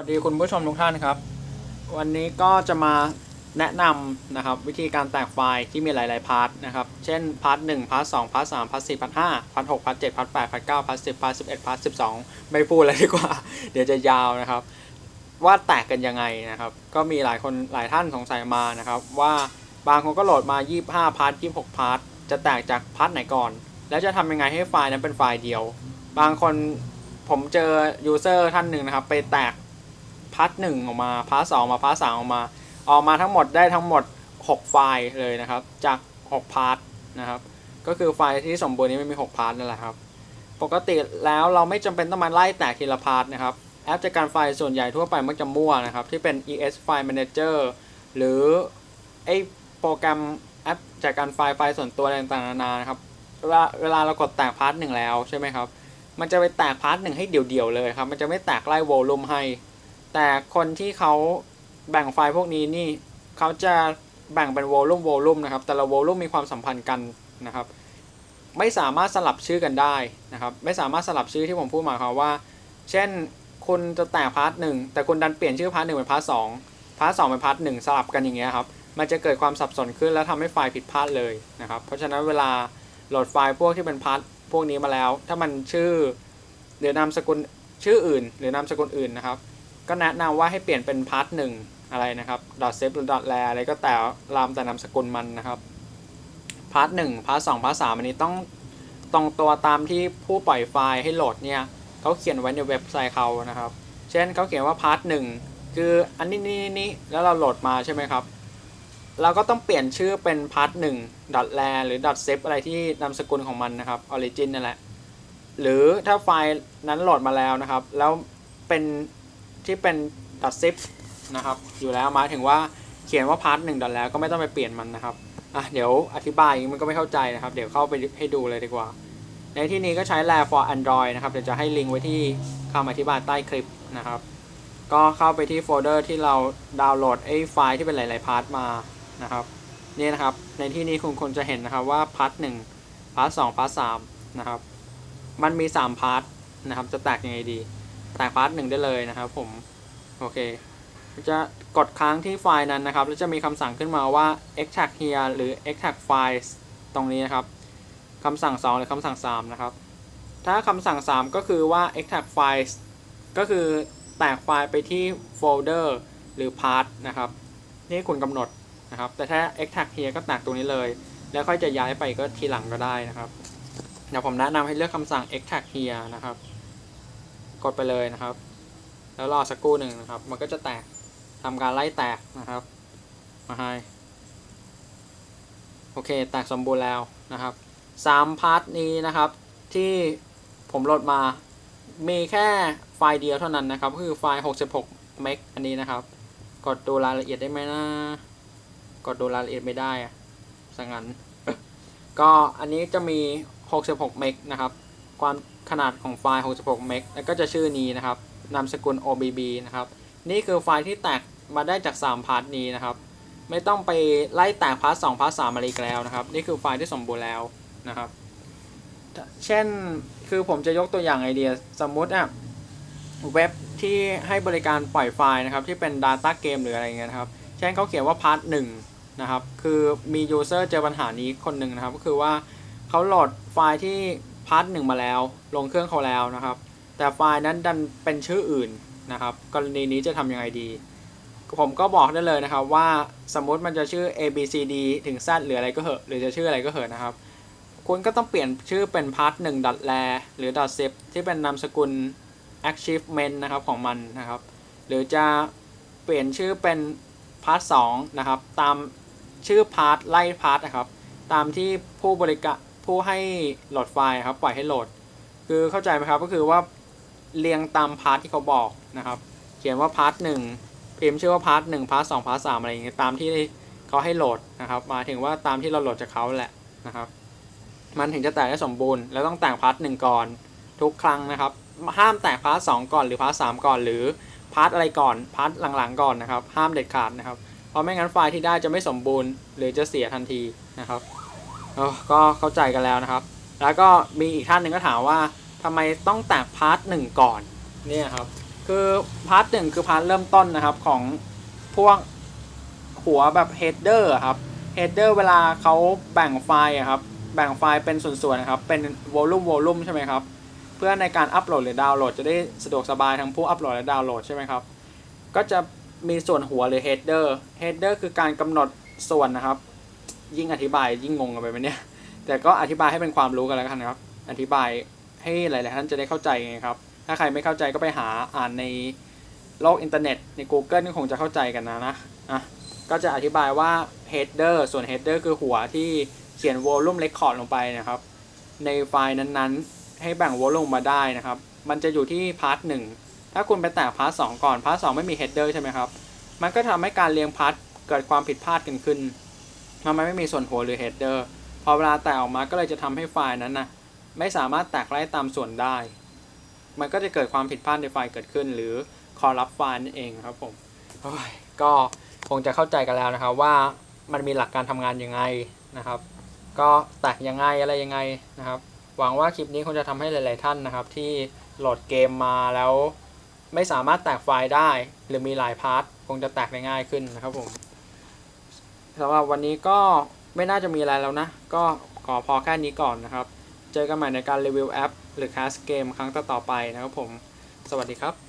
วัสดีคุณผู้ชมทุกท่านครับ วันนี้ก็จะมาแนะนำนะครับวิธีการแตกไฟล์ที่มีหลาย ๆ พาร์ทนะครับ เช่นพาร์ทหนึ่งพาร์ทสองพาร์ทสามพาร์ทสี่พาร์ทห้าพาร์ทหกพาร์ทเจ็ดพาร์ทแปดพาร์ทเก้าพาร์ทสิบพาร์ทสิบเอ็ดพาร์ทสิบสองไม่พูดเลยดีกว่า เดี๋ยวจะยาวนะครับ ว่าแตกกันยังไงนะครับ ก็มีหลายคนหลายท่านสงสัยมานะครับ ว่าบางคนก็โหลดมา25พาร์ท26พาร์ทจะแตกจากพาร์ทไหนก่อน แล้วจะทำยังไงให้ไฟล์นั้นเป็นไฟล์เดียว บางคนผมเจอยูเซอร์ท่านหนึ่งนะครับ ไปแตก พาร์ทหนึ่งออกมาพาร์ทสองมาพาร์ทสามออกมาออกมาทั้งหมดได้ทั้งหมด 6 ไฟล์เลยนะครับ จาก 6 พาร์ทนะครับ ก็คือไฟล์ที่สมบูรณ์นี้ไม่มี 6 พาร์ทนั่นแหละครับ ปกติแล้วเราไม่จำเป็นต้องมาไล่แตกทีละพาร์ทนะครับ แอปจัดการไฟล์ส่วนใหญ่ทั่วไปมักจะมั่วนะครับ ที่เป็น ES File Manager หรือไอโปรแกรมแอปจัดการไฟล์ไฟล์ส่วนตัวอะไรต่างๆนานานะครับเวลาเวลาเรากดแตกพาร์ทหนึ่งแล้วใช่ไหมครับ มันจะไปแตกพาร์ทหนึ่งให้เดี่ยวๆเลยครับ มันจะไม่แตกไล่โวลูมให้ แต่คนที่เขาแบ่งไฟล์พวกนี้นี่เขาจะแบ่งเป็นโวลูมโวลูมนะครับ แต่ละโวลูมมีความสัมพันธ์กันนะครับ ไม่สามารถสลับชื่อกันได้นะครับ ไม่สามารถสลับชื่อที่ผมพูดมาความว่า เช่นคุณจะแตกพาร์ทหนึ่งแต่คุณดันเปลี่ยนชื่อพาร์ทหนึ่งเป็นพาร์ทสองพาร์ทสองเป็นพาร์ทหนึ่งสลับกันอย่างเงี้ยครับ มันจะเกิดความสับสนขึ้นแล้วทำให้ไฟล์ผิดพลาดเลยนะครับ เพราะฉะนั้นเวลาโหลดไฟล์พวกที่เป็นพาร์ทพวกนี้มาแล้ว ถ้ามันชื่อหรือนามสกุลชื่ออื่น หรือนามสกุลอื่นนะครับ ก็แนะนำว่าให้เปลี่ยนเป็นพาร์ทหนึ่งอะไรนะครับ .zip หรือ .la อะไรก็แต่รามแต่นามสกุลมันนะครับพาร์ทหนึ่งพาร์ทสองพาร์ทสามอันนี้ต้องตรงตัวตามที่ผู้ปล่อยไฟล์ให้โหลดเนี่ยเขาเขียนไว้ในเว็บไซต์เขานะครับ เช่นเขาเขียนว่าพาร์ทหนึ่งคืออันนี้นี่นี่แล้วเราโหลดมาใช่ไหมครับ เราก็ต้องเปลี่ยนชื่อเป็นพาร์ทหนึ่ง .la หรือ .zip อะไรที่นามสกุลของมันนะครับ origin นั่นแหละหรือถ้าไฟล์นั้นโหลดมาแล้วนะครับ แล้วเป็น ที่เป็น .zip นะครับ อยู่แล้วหมายถึงว่าเขียนว่าพาร์ทหนึ่งแล้วก็ไม่ต้องไปเปลี่ยนมันนะครับอะเดี๋ยวอธิบายอีกมันก็ไม่เข้าใจนะครับ เดี๋ยวเข้าไปให้ดูเลยดีกว่า ในที่นี้ก็ใช้ l a for Android นะครับ เดี๋ยวจะให้ลิงก์ไว้ที่คำอธิบายใต้คลิปนะครับ ก็เข้าไปที่โฟลเดอร์ที่เราดาวน์โหลดไอ้ไฟล์ที่เป็นหลาย ๆ พาร์ทมานะครับนี่นะครับ ในที่นี้คุณควรจะเห็นนะครับว่าพาร์ทหนึ่งพาร์ทสองพาร์ทสามนะครับ มันมี 3 พาร์ทนะครับ จะแตกยังไงดี แตกพาร์ทหนึ่งได้เลยนะครับผม โอเค จะกดค้างที่ไฟล์นั้นนะครับ แล้วจะมีคำสั่งขึ้นมาว่า extract here หรือ extract files ตรงนี้นะครับคำสั่ง 2 หรือคำสั่ง 3 นะครับ ถ้าคำสั่ง 3 ก็คือว่า extract files ก็คือแตกไฟล์ไปที่โฟลเดอร์หรือ path นะครับ นี่คุณกำหนดนะครับ แต่ถ้า extract here ก็แตกตรงนี้เลย แล้วค่อยจะย้ายไปก็ทีหลังก็ได้นะครับ เดี๋ยวผมแนะนำให้เลือกคำสั่ง extract here นะครับ กดไปเลยนะครับ แล้วรอสักครู่หนึ่งนะครับ มันก็จะแตกทำการไล่แตกนะครับ มาให้โอเค แตกสมบูรณ์แล้วนะครับสามพาร์ทนี้นะครับ ที่ผมโหลดมา มีแค่ไฟล์เดียวเท่านั้นนะครับ คือไฟล์ 66 เมกอันนี้นะครับ กดดูรายละเอียดได้ไหมนะกดดูรายละเอียดไม่ได้อะสังงั้น ก็อันนี้จะมี 66 เมกนะครับ ความขนาดของไฟล์ 66 เมก แล้วก็จะชื่อนี้นะครับ นามสกุล OBB นะครับ นี่คือไฟล์ที่แตกมาได้จาก 3 พาร์ทนี้นะครับ ไม่ต้องไปไล่แตกพาร์ท2พาร์ท3อะไรอีกแล้วนะครับ นี่คือไฟล์ที่สมบูรณ์แล้วนะครับ เช่น คือผมจะยกตัวอย่างไอเดียสมมุติอะเว็บที่ให้บริการปล่อยไฟล์นะครับ ที่เป็น Data Game หรืออะไรเงี้ยนะครับ เช่นเขาเขียนว่าพาร์ทหนึ่งนะครับ คือมียูเซอร์เจอปัญหานี้คนหนึ่งนะครับ ก็คือว่าเขาโหลดไฟล์ที่ พาร์ทหนึ่งมาแล้ว ลงเครื่องเขาแล้วนะครับ แต่ไฟล์นั้นดันเป็นชื่ออื่นนะครับ กรณีนี้จะทำยังไงดี ผมก็บอกได้เลยนะครับว่าสมมติมันจะชื่อ A B C D ถึง Z หรืออะไรก็เหอะหรือจะชื่ออะไรก็เหอะนะครับ คุณก็ต้องเปลี่ยนชื่อเป็น part 1 .la หรือ .zip ที่เป็นนามสกุล achievement นะครับของมันนะครับ หรือจะเปลี่ยนชื่อเป็น part 2นะครับ ตามชื่อ part ไล่ part นะครับ ตามที่ผู้บริการ ผู้ให้โหลดไฟล์ครับปล่อยให้โหลด คือเข้าใจไหมครับก็คือว่าเรียงตามพาร์ทที่เขาบอกนะครับเขียนว่าพาร์ทหนึ่งพิมพ์ชื่อว่าพาร์ทหนึ่งพาร์ทสองพาร์ทสามอะไรอย่างเงี้ยตามที่เขาให้โหลดนะครับมาถึงว่าตามที่เราโหลดจากเขาแหละนะครับ มันถึงจะแตกได้สมบูรณ์แล้วต้องแต่งพาร์ทหนึ่งก่อนทุกครั้งนะครับ ห้ามแตกพาร์ทสองก่อนหรือพาร์ทสามก่อน หรือพาร์ทอะไรก่อนพาร์ทหลังๆก่อนนะครับ ห้ามเด็ดขาดนะครับเพราะไม่งั้นไฟล์ที่ได้จะไม่สมบูรณ์ หรือจะเสียทันทีนะครับ ก็เข้าใจกันแล้วนะครับ แล้วก็มีอีกท่านหนึ่งก็ถามว่าทำไมต้องแตกพาร์ทหนึ่งก่อนเนี่ยครับ คือพาร์ทหนึ่งคือพาร์ทเริ่มต้นนะครับของพวกหัวแบบ header อะครับ header เวลาเขาแบ่งไฟล์อะครับแบ่งไฟล์เป็นส่วนๆนะครับเป็น volume volume ใช่ไหมครับเพื่อในการอัปโหลดหรือดาวน์โหลดจะได้สะดวกสบายทั้งผู้อัปโหลดและดาวน์โหลดใช่ไหมครับก็จะมีส่วนหัวหรือ header header คือการกำหนดส่วนนะครับ ยิ่งอธิบายยิ่งงงกันไปไหมเนี่ย แต่ก็อธิบายให้เป็นความรู้กันแล้วกันครับ อธิบายให้หลาย ๆ ท่านจะได้เข้าใจไงครับ ถ้าใครไม่เข้าใจก็ไปหาอ่านในโลกอินเทอร์เน็ตใน Google นี่คงจะเข้าใจกันนะนะอะก็จะอธิบายว่า header ส่วน header คือหัวที่เขียน volume record ลงไปนะครับ ในไฟล์นั้น ๆ ให้แบ่ง volume มาได้นะครับ มันจะอยู่ที่พาร์ทหนึ่งถ้าคุณไปแตกพาร์ทสองก่อนพาร์ทสองไม่มี header ใช่ไหมครับ มันก็ทำให้การเรียงพาร์ทเกิดความผิดพลาดกันขึ้น ทำไมไม่มีส่วนหัวหรือ header พอเวลาแตกออกมาก็เลยจะทำให้ไฟล์นั้นนะไม่สามารถแตกไล่ตามส่วนได้ มันก็จะเกิดความผิดพลาดในไฟล์เกิดขึ้น หรือคอรับไฟล์นั่นเองครับผมก็คงจะเข้าใจกันแล้วนะครับว่ามันมีหลักการทำงานยังไงนะครับ ก็แตกยังไงอะไรยังไงนะครับ หวังว่าคลิปนี้คงจะทำให้หลาย ๆ ท่านนะครับ ที่โหลดเกมมาแล้วไม่สามารถแตกไฟล์ได้ หรือมีหลายพาร์ทคงจะแตกได้ง่ายขึ้นนะครับผม สำหรับวันนี้ก็ไม่น่าจะมีอะไรแล้วนะ ก็ขอพอแค่นี้ก่อนนะครับ เจอกันใหม่ในการรีวิวแอป หรือคาสเกมครั้งต่อๆไปนะครับผม สวัสดีครับ